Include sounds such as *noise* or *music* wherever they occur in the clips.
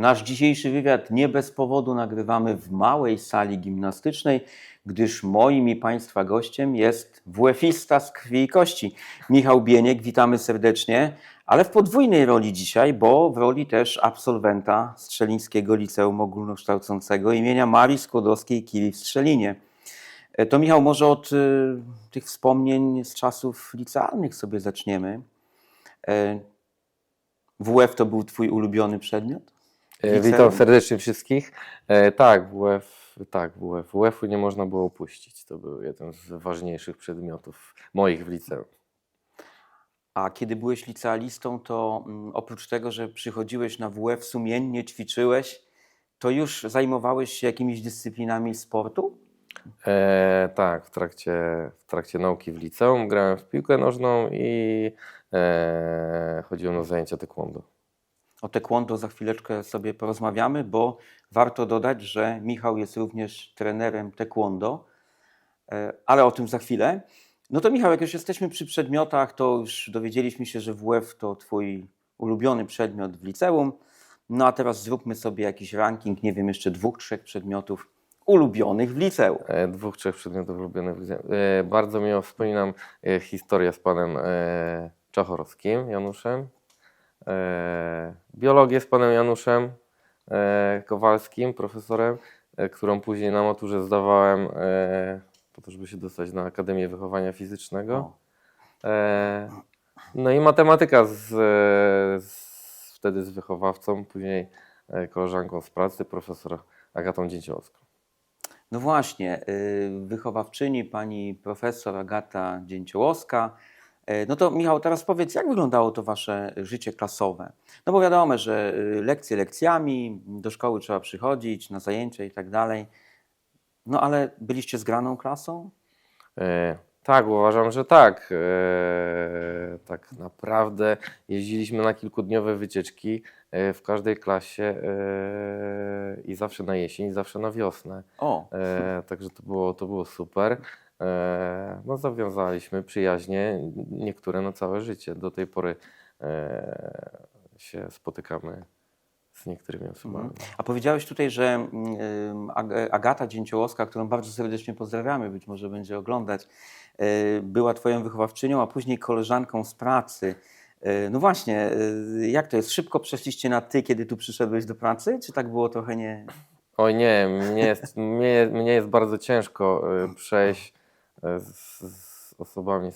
Nasz dzisiejszy wywiad nie bez powodu nagrywamy w małej sali gimnastycznej, gdyż moim i Państwa gościem jest WF-ista z krwi i kości, Michał Bieniek. Witamy serdecznie, ale w podwójnej roli dzisiaj, bo w roli też absolwenta Strzelińskiego Liceum Ogólnokształcącego imienia Marii Skłodowskiej-Curie w Strzelinie. E, To Michał, może od y, tych wspomnień z czasów licealnych sobie zaczniemy. E, WF to był Twój ulubiony przedmiot? E? Witam serdecznie wszystkich. E, tak, WF, tak, WF. WF-u nie można było opuścić. To był jeden z ważniejszych przedmiotów moich w liceum. A kiedy byłeś licealistą, to mm, oprócz tego, że przychodziłeś na WF, sumiennie ćwiczyłeś, to już zajmowałeś się jakimiś dyscyplinami sportu? E, tak, w trakcie, w trakcie nauki w liceum grałem w piłkę nożną i e, chodziłem na zajęcia taekwondo. O taekwondo za chwileczkę sobie porozmawiamy, bo warto dodać, że Michał jest również trenerem taekwondo, e, ale o tym za chwilę. No to Michał, jak już jesteśmy przy przedmiotach, to już dowiedzieliśmy się, że WF to Twój ulubiony przedmiot w liceum. No a teraz zróbmy sobie jakiś ranking, nie wiem, jeszcze dwóch, trzech przedmiotów ulubionych w liceum. E, dwóch, trzech przedmiotów ulubionych w liceum. E, bardzo miło wspominam historię z panem Czachorowskim, Januszem. E, biologię z panem Januszem e, Kowalskim, profesorem, e, którą później na maturze zdawałem po to, żeby się dostać na Akademię Wychowania Fizycznego. No i matematyka z, z, wtedy z wychowawcą, później koleżanką z pracy, profesor Agatą Dzięciołowską. No właśnie, y, wychowawczyni pani profesor Agata Dzięciołowska. Y, No to Michał, teraz powiedz, jak wyglądało to wasze życie klasowe? No bo wiadomo, że y, lekcje lekcjami, do szkoły trzeba przychodzić, na zajęcia i tak dalej. No ale byliście zgraną klasą? E, tak, uważam, że tak. E, tak naprawdę jeździliśmy na kilkudniowe wycieczki e, w każdej klasie e, i zawsze na jesień, i zawsze na wiosnę. O, E, także to było, to było super. E, no, zawiązaliśmy przyjaźnie, niektóre na całe życie. Do tej pory e, się spotykamy z niektórymi osobami. a powiedziałeś tutaj, że mm, Ag- Agata Dzięciołowska, którą bardzo serdecznie pozdrawiamy, być może będzie oglądać, była twoją wychowawczynią, a później koleżanką z pracy. No właśnie, jak to jest? Szybko przeszliście na ty, kiedy tu przyszedłeś do pracy? Czy tak było trochę nie... Oj nie, mnie jest, mnie, mnie jest bardzo ciężko przejść z, z osobami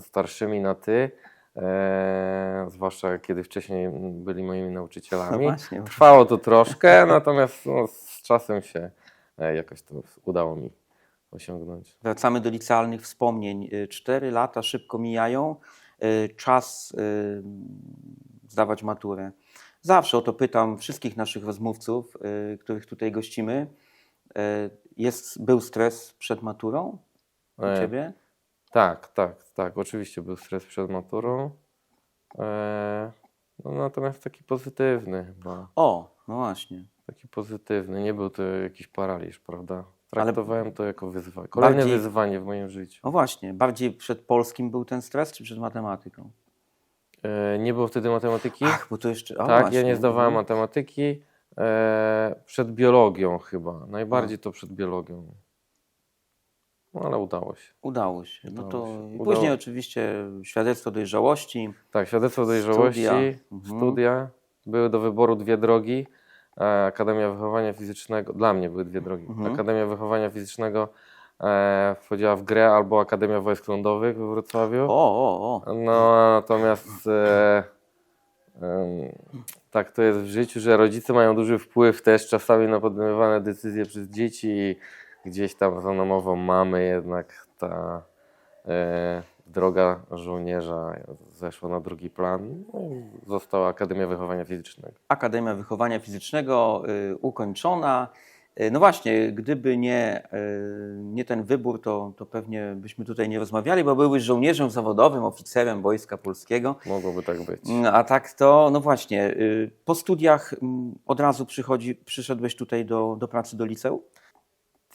starszymi na ty, e, zwłaszcza kiedy wcześniej byli moimi No nauczycielami. właśnie. Trwało to troszkę, natomiast no, z czasem się e, jakoś to udało mi osiągnąć. Wracamy do licealnych wspomnień. Y, Cztery lata szybko mijają. Y, Czas y, zdawać maturę. Zawsze o to pytam wszystkich naszych rozmówców, których tutaj gościmy. Jest, był stres przed maturą u E, Ciebie? Tak, tak, tak. Oczywiście był stres przed maturą. E, no, natomiast taki pozytywny chyba. O, no właśnie. Taki pozytywny, nie był to jakiś paraliż, prawda? Ale- Traktowałem to jako wyzwanie. Kolejne Bardziej- wyzwanie w moim życiu. No właśnie, bardziej przed polskim był ten stres, czy przed matematyką? E, nie było wtedy matematyki. Ach, bo to jeszcze... o, tak, właśnie. ja nie zdawałem Mhm. matematyki. E, przed biologią chyba. Najbardziej to przed biologią. No ale udało się. Udało się. No Udało to się. Udało później oczywiście świadectwo dojrzałości. Tak, świadectwo dojrzałości, Studia. Mhm. studia. Były do wyboru dwie drogi. E, Akademia Wychowania Fizycznego, dla mnie były dwie drogi. Mhm. Akademia Wychowania Fizycznego e, wchodziła w grę albo Akademia Wojsk Lądowych we Wrocławiu. O, o, o. No, natomiast e, tak to jest w życiu, że rodzice mają duży wpływ też czasami na podejmowane decyzje przez dzieci i gdzieś tam za namową mamy jednak ta e, droga żołnierza zeszła na drugi plan. No i została Akademia Wychowania Fizycznego. Akademia Wychowania Fizycznego y, ukończona. Y, No właśnie, gdyby nie, y, nie ten wybór, to, to pewnie byśmy tutaj nie rozmawiali, bo byłbyś żołnierzem zawodowym, oficerem Wojska Polskiego. Mogłoby tak być. No, A tak to, no właśnie, y, po studiach mm, od razu przychodzi, przyszedłeś tutaj do, do pracy do liceum?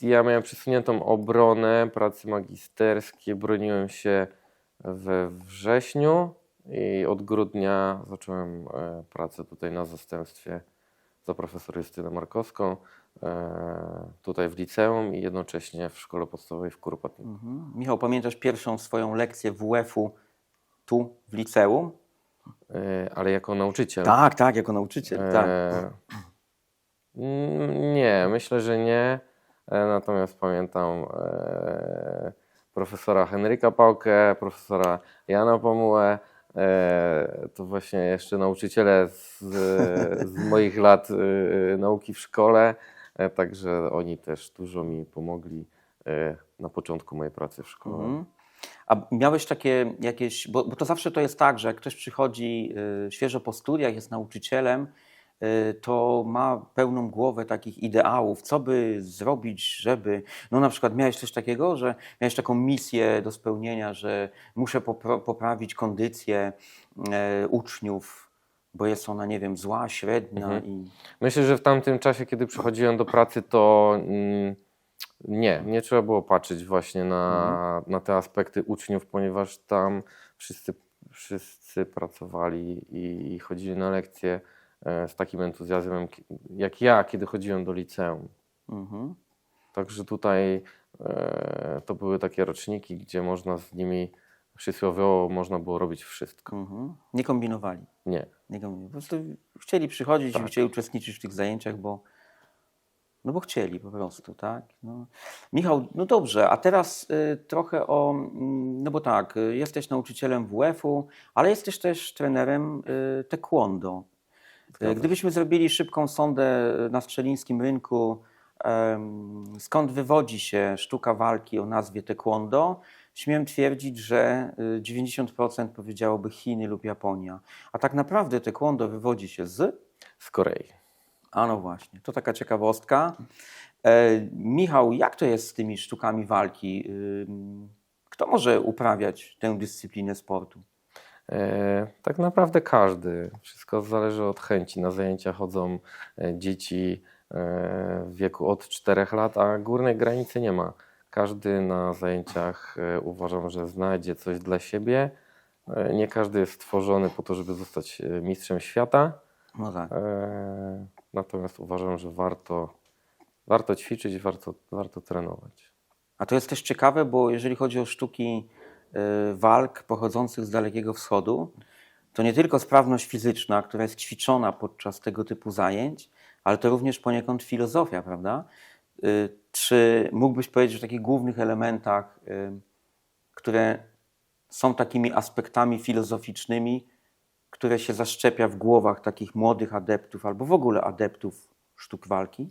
Ja miałem przesuniętą obronę, pracy magisterskie, broniłem się we wrześniu i od grudnia zacząłem e, pracę tutaj na zastępstwie za profesor Justynę Markowską, e, tutaj w liceum i jednocześnie w szkole podstawowej w Kuropatnie. Mhm. Michał, pamiętasz pierwszą swoją lekcję WF-u tu w liceum? E, Ale jako nauczyciel. Tak, tak, jako nauczyciel. Tak. Nie, myślę, że nie. E, Natomiast pamiętam e, profesora Henryka Pałkę, profesora Jana Pomułę. E, to właśnie jeszcze nauczyciele z, z moich *laughs* lat nauki w szkole. Także oni też dużo mi pomogli na początku mojej pracy w szkole. Mhm. A miałeś takie jakieś, bo, bo to zawsze to jest tak, że jak ktoś przychodzi świeżo po studiach, jest nauczycielem, to ma pełną głowę takich ideałów, co by zrobić, żeby. No na przykład miałeś coś takiego, że miałeś taką misję do spełnienia, że muszę poprawić kondycję e, uczniów, bo jest ona, nie wiem, zła, średnia Mhm. i. Myślę, że w tamtym czasie, kiedy przychodziłem do pracy, to mm, nie, nie trzeba było patrzeć właśnie na, na te aspekty uczniów, ponieważ tam wszyscy, wszyscy pracowali i, i chodzili na lekcje z takim entuzjazmem, jak ja, kiedy chodziłem do liceum. Mhm. Także tutaj e, to były takie roczniki, gdzie można z nimi przysłowiowo można było robić wszystko. Mhm. Nie kombinowali. Nie. Nie kombinowali. Po prostu chcieli przychodzić Tak. i chcieli uczestniczyć w tych zajęciach, bo, no bo chcieli po prostu, tak? No. Michał, no dobrze, a teraz y, trochę o, mm, no bo tak, y, jesteś nauczycielem WF-u, ale jesteś też trenerem y, taekwondo. Zgadza Y. Gdybyśmy zrobili szybką sondę y, na strzelińskim rynku, skąd wywodzi się sztuka walki o nazwie taekwondo, śmiem twierdzić, że y, 90% powiedziałoby Chiny lub Japonia. A tak naprawdę taekwondo wywodzi się z... Z Korei. A no właśnie, to taka ciekawostka. E, Michał, jak to jest z tymi sztukami walki? Kto może uprawiać tę dyscyplinę sportu? E, tak naprawdę każdy. Wszystko zależy od chęci. Na zajęcia chodzą e, dzieci e, w wieku od 4 lat, a górnej granicy nie ma. Każdy na zajęciach uważam, że znajdzie coś dla siebie. Nie każdy jest stworzony po to, żeby zostać mistrzem świata. No tak. Natomiast uważam, że warto, warto ćwiczyć, warto, warto trenować. A to jest też ciekawe, bo jeżeli chodzi o sztuki walk pochodzących z Dalekiego Wschodu, to nie tylko sprawność fizyczna, która jest ćwiczona podczas tego typu zajęć, ale to również poniekąd filozofia, prawda? Y, Czy mógłbyś powiedzieć o takich głównych elementach, y, które są takimi aspektami filozoficznymi, które się zaszczepia w głowach takich młodych adeptów albo w ogóle adeptów sztuk walki?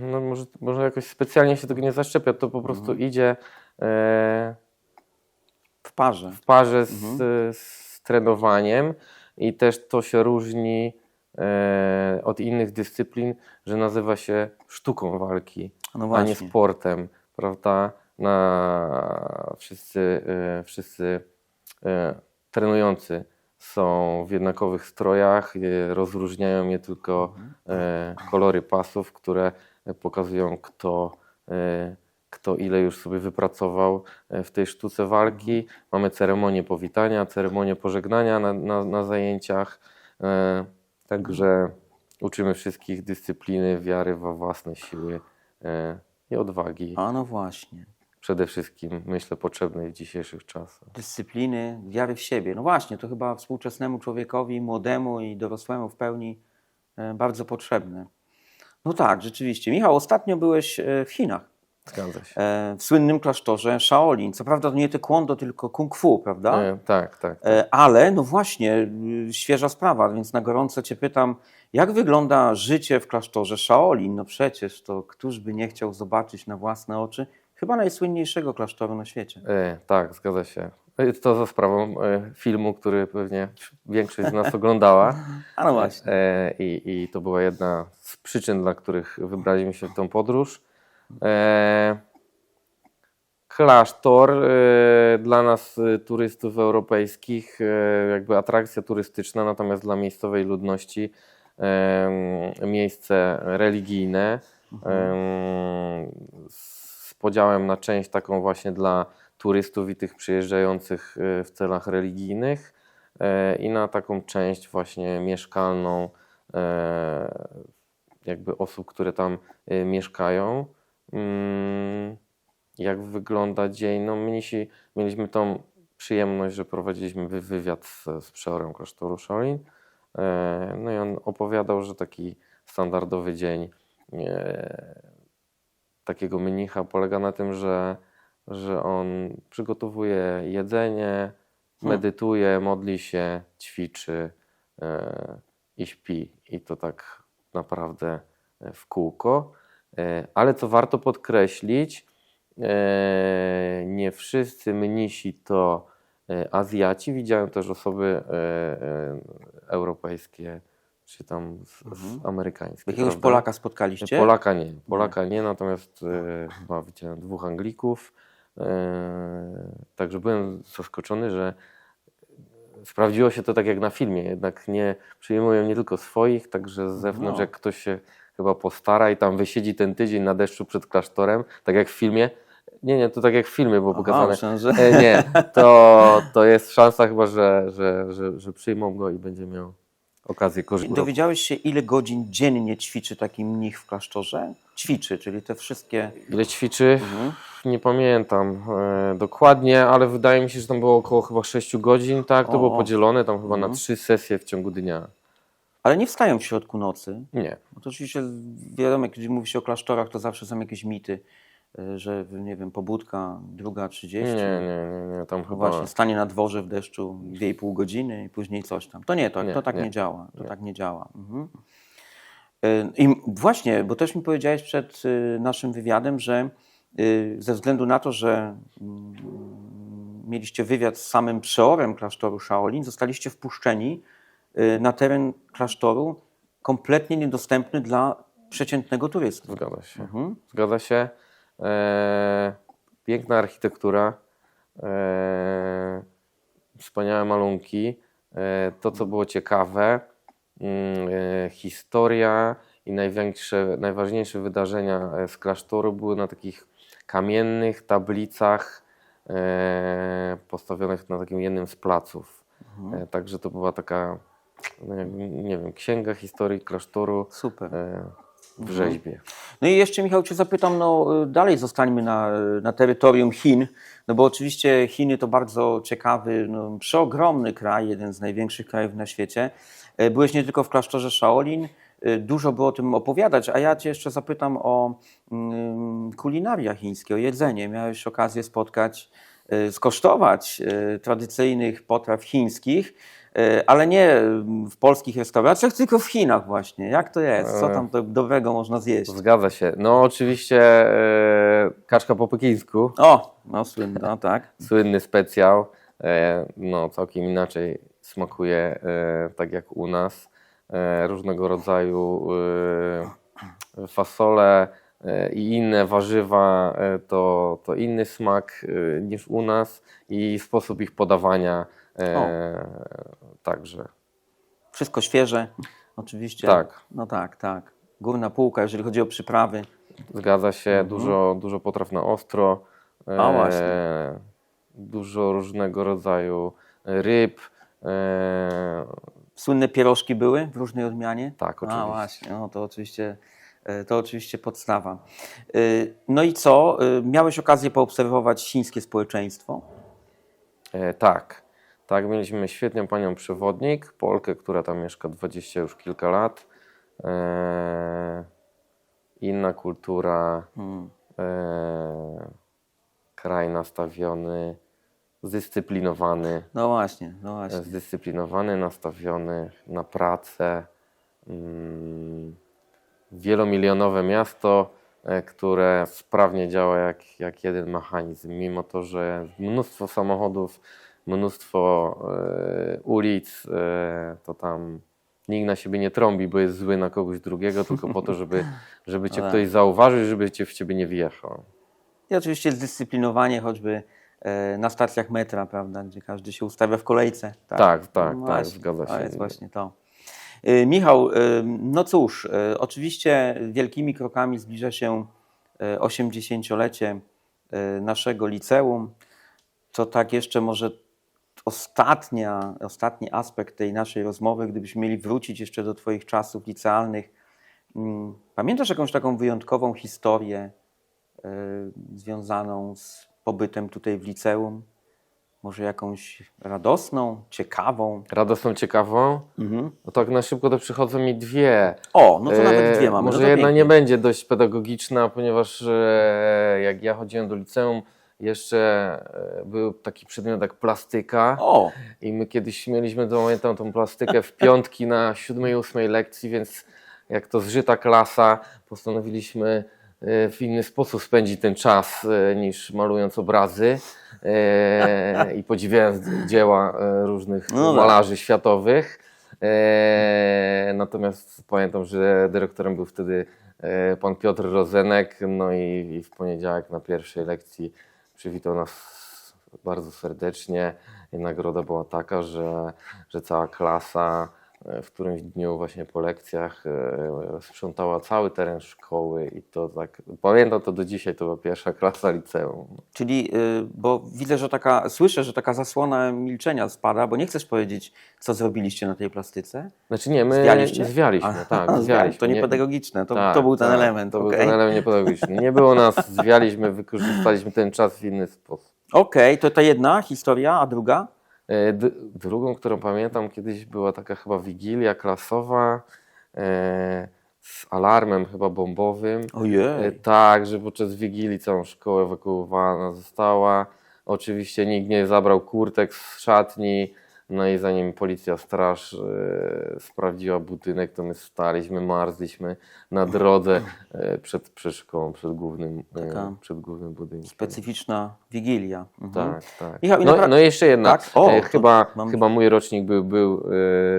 No może, może jakoś specjalnie się tego nie zaszczepia, to po prostu idzie e, W parze. w parze z, Mhm. z trenowaniem i też to się różni e, od innych dyscyplin, że nazywa się sztuką walki, No a nie sportem, prawda? Na, wszyscy e, wszyscy e, trenujący są w jednakowych strojach, rozróżniają je tylko e, kolory pasów, które pokazują, kto, e, kto ile już sobie wypracował e, w tej sztuce walki. Mamy ceremonię powitania, ceremonię pożegnania na, na, na zajęciach. E, Także uczymy wszystkich dyscypliny, wiary we własne siły e, i odwagi. A no właśnie. Przede wszystkim, myślę, potrzebnej w dzisiejszych czasach. dyscypliny, wiary w siebie. No właśnie, to chyba współczesnemu człowiekowi, młodemu i dorosłemu w pełni e, bardzo potrzebne. No tak, rzeczywiście. Michał, ostatnio byłeś e, w Chinach, Zgadza się. e, w słynnym klasztorze Shaolin. Co prawda to nie taekwondo, tylko kung fu, prawda? Tak, tak. E, Ale no właśnie, y, świeża sprawa, więc na gorąco Cię pytam, jak wygląda życie w klasztorze Shaolin? No przecież to któż by nie chciał zobaczyć na własne oczy chyba najsłynniejszego klasztoru na świecie. E, tak, zgadza się. E, To za sprawą e, filmu, który pewnie większość z nas oglądała. *laughs* A no właśnie. E, i, I to była jedna z przyczyn, dla których wybraliśmy się w tą podróż. E, klasztor e, dla nas, turystów europejskich, jakby atrakcja turystyczna, natomiast dla miejscowej ludności miejsce religijne podziałem na część taką właśnie dla turystów i tych przyjeżdżających e, w celach religijnych e, i na taką część właśnie mieszkalną e, jakby osób, które tam mieszkają. Mm, Jak wygląda dzień? No, mnisi, mieliśmy tą przyjemność, że prowadziliśmy wy- wywiad z, z przeorem klasztoru Shaolin. E, No i on opowiadał, że taki standardowy dzień takiego mnicha polega na tym, że, że on przygotowuje jedzenie, medytuje, modli się, ćwiczy e, i śpi. I to tak naprawdę w kółko. E, ale co warto podkreślić, e, nie wszyscy mnisi to Azjaci. Widziałem też osoby europejskie, czy tam z, z amerykańskie. Jakiegoś prawda? Polaka spotkaliście? Polaka nie, Polaka nie, natomiast e, chyba widziałem dwóch Anglików. E, także byłem zaskoczony, że sprawdziło się to tak jak na filmie, jednak nie przyjmują nie tylko swoich, także z zewnątrz, No. jak ktoś się chyba postara i tam wysiedzi ten tydzień na deszczu przed klasztorem, tak jak w filmie. Nie, nie, to tak jak w filmie było Aha, pokazane. że... E, nie, to, to jest szansa chyba, że, że, że, że przyjmą go i będzie miał okazję korzystać. Dowiedziałeś się, ile godzin dziennie ćwiczy taki mnich w klasztorze? Ćwiczy, czyli te wszystkie... Ile ćwiczy? Nie pamiętam e, dokładnie, ale wydaje mi się, że tam było około chyba 6 godzin, tak? To O. było podzielone tam chyba Mhm. na trzy sesje w ciągu dnia. Ale nie wstają w środku nocy. Nie. Bo to oczywiście wiadomo, kiedy mówi się o klasztorach, to zawsze są jakieś mity, że nie wiem, pobudka, druga Nie, 30. nie, nie, nie, tam No chyba... Właśnie, stanie na dworze w deszczu 2,5 godziny i później coś tam. To nie, to, Nie, to tak nie, nie, działa. To nie. tak nie działa. Mhm. Y, I właśnie, bo też mi powiedziałeś przed y, naszym wywiadem, że ze względu na to, że mm, mieliście wywiad z samym przeorem klasztoru Shaolin, zostaliście wpuszczeni na teren klasztoru kompletnie niedostępny dla przeciętnego turysty. Zgadza się. Mhm. Zgadza się. E, piękna architektura, e, wspaniałe malunki. E, to, co było ciekawe, mm, e, historia i największe, najważniejsze wydarzenia e, z klasztoru były na takich kamiennych tablicach e, postawionych na takim jednym z placów. E, także to była taka, no nie wiem, księga historii klasztoru Super. E, w rzeźbie. No i jeszcze Michał Cię zapytam, no y, dalej zostańmy na, na terytorium Chin, no bo oczywiście Chiny to bardzo ciekawy, no, przeogromny kraj, jeden z największych krajów na świecie. E, Byłeś nie tylko w klasztorze Shaolin, y, dużo było o tym opowiadać, a ja Cię jeszcze zapytam o mm, kulinaria chińskie, o jedzenie. Miałeś okazję spotkać, y, skosztować y, tradycyjnych potraw chińskich, y, ale nie w polskich restauracjach, tylko w Chinach właśnie. Jak to jest? Co tam do, dobrego można zjeść? Zgadza się. No oczywiście e, kaczka po pekińsku, O, no słynna, *laughs* tak. słynny specjał, e, no całkiem inaczej smakuje, e, tak jak u nas. E, różnego rodzaju e, fasole e, i inne warzywa e, to, to inny smak e, niż u nas i sposób ich podawania e, także. Wszystko świeże, oczywiście. Tak. No tak, tak. Górna półka, jeżeli chodzi o przyprawy. Zgadza się, dużo, dużo potraw na ostro. Mhm. A, właśnie. E, dużo różnego rodzaju ryb. E, Słynne pierożki były w różnej odmianie. tak, A oczywiście. właśnie, no to oczywiście, e, to oczywiście podstawa. E, No i co? E, Miałeś okazję poobserwować chińskie społeczeństwo? E, tak, tak, mieliśmy świetną panią przewodnik, Polkę, która tam mieszka 20 już kilka lat. E, inna kultura, e, kraj nastawiony, zdyscyplinowany. No właśnie, no właśnie. zdyscyplinowany, nastawiony na pracę. Mm, Wielomilionowe miasto, e, które sprawnie działa jak, jak jeden mechanizm, mimo to, że mnóstwo samochodów, mnóstwo e, ulic, e, to tam nikt na siebie nie trąbi, bo jest zły na kogoś drugiego, tylko po to, żeby, żeby cię *laughs* Tak. ktoś zauważył, żeby cię w ciebie nie wjechał. I oczywiście zdyscyplinowanie choćby e, na stacjach metra, prawda, gdzie każdy się ustawia w kolejce. Tak, tak, No tak, zgadza To się. jest właśnie to. Michał, no cóż, oczywiście wielkimi krokami zbliża się e, 80-lecie e, naszego liceum. To tak jeszcze może ostatnia, ostatni aspekt tej naszej rozmowy, gdybyśmy mieli wrócić jeszcze do Twoich czasów licealnych. Mm, Pamiętasz jakąś taką wyjątkową historię e, związaną z pobytem tutaj w liceum? Może jakąś radosną, ciekawą? Radosną, ciekawą. Mhm. No tak na szybko to przychodzą mi dwie. O, no to nawet E, dwie mamy. Może no to jedna pięknie. nie będzie dość pedagogiczna, ponieważ e, jak ja chodziłem do liceum, jeszcze e, był taki przedmiot jak plastyka. O, I my kiedyś mieliśmy, pamiętam, tą plastykę w piątki na siódmej, ósmej lekcji, więc jak to zżyta klasa, postanowiliśmy e, w inny sposób spędzić ten czas e, niż malując obrazy i podziwiając dzieła różnych No tak. malarzy światowych. E, natomiast pamiętam, że dyrektorem był wtedy pan Piotr Rozenek, no i w poniedziałek na pierwszej lekcji przywitał nas bardzo serdecznie. I nagroda była taka, że, że cała klasa w którymś dniu właśnie po lekcjach e, sprzątała cały teren szkoły i to tak, pamiętam to do dzisiaj, to była pierwsza klasa liceum. czyli, y, bo widzę, że taka, słyszę, że taka zasłona milczenia spada, bo nie chcesz powiedzieć, co zrobiliście na tej plastyce? Znaczy nie, my Zwialiście? zwialiśmy, A, tak, *laughs* zwiali- zwialiśmy. To nie Nie- pedagogiczne, to, tak, to był ten tak, element. To okej. był ten element niepedagogiczny. Nie było nas, zwialiśmy, wykorzystaliśmy ten czas w inny sposób. Okej, to ta jedna historia, a druga? E, d- Drugą, którą pamiętam, kiedyś była taka chyba wigilia klasowa e, z alarmem chyba bombowym. E, Ojej. Tak, że podczas wigilii całą szkołę ewakuowana została. Oczywiście nikt nie zabrał kurtek z szatni. No i zanim policja, straż e, sprawdziła budynek, to my staliśmy, marzliśmy na drodze e, przed, szkołą, przed głównym, e, przed głównym budynkiem. Specyficzna wigilia. Mhm. Tak, tak. Michał, i no, napra- no i jeszcze jedna. Tak? O, E, to chyba, mam- chyba mój rocznik był, był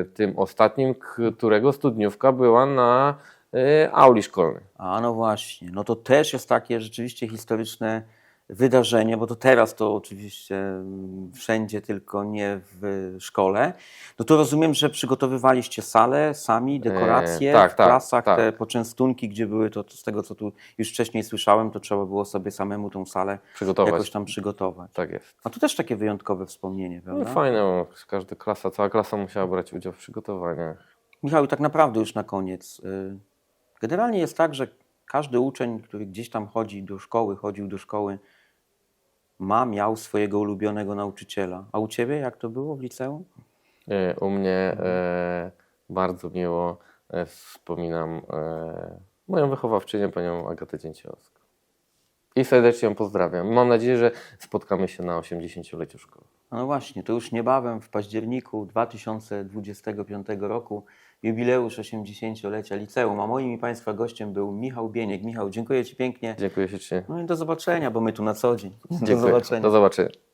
e, tym ostatnim, którego studniówka była na e, auli szkolnej. A no właśnie, no to też jest takie rzeczywiście historyczne wydarzenie, bo to teraz to oczywiście mm, wszędzie, tylko nie w szkole. No to rozumiem, że przygotowywaliście salę sami, dekoracje E, tak, w tak, klasach, tak. te poczęstunki, gdzie były, to z tego co tu już wcześniej słyszałem, to trzeba było sobie samemu tą salę Przygotować. jakoś tam przygotować. Tak jest. A to też takie wyjątkowe wspomnienie, No prawda? fajne, bo każda klasa, cała klasa musiała brać udział w przygotowaniach. Michał, tak naprawdę już na koniec. y, Generalnie jest tak, że każdy uczeń, który gdzieś tam chodzi do szkoły, chodził do szkoły, ma, miał swojego ulubionego nauczyciela. A u ciebie jak to było w liceum? E, U mnie e, bardzo miło e, wspominam e, moją wychowawczynię, panią Agatę Dzięciołowską. I serdecznie ją pozdrawiam. Mam nadzieję, że spotkamy się na 80-leciu szkoły. No właśnie, to już niebawem w październiku 2025 roku jubileusz 80-lecia liceum, a moim i Państwa gościem był Michał Bieniek. Michał, dziękuję Ci pięknie. Dziękuję ślicznie. No i do zobaczenia, bo my tu na co dzień. Do Dziękuję. zobaczenia. Do zobaczenia.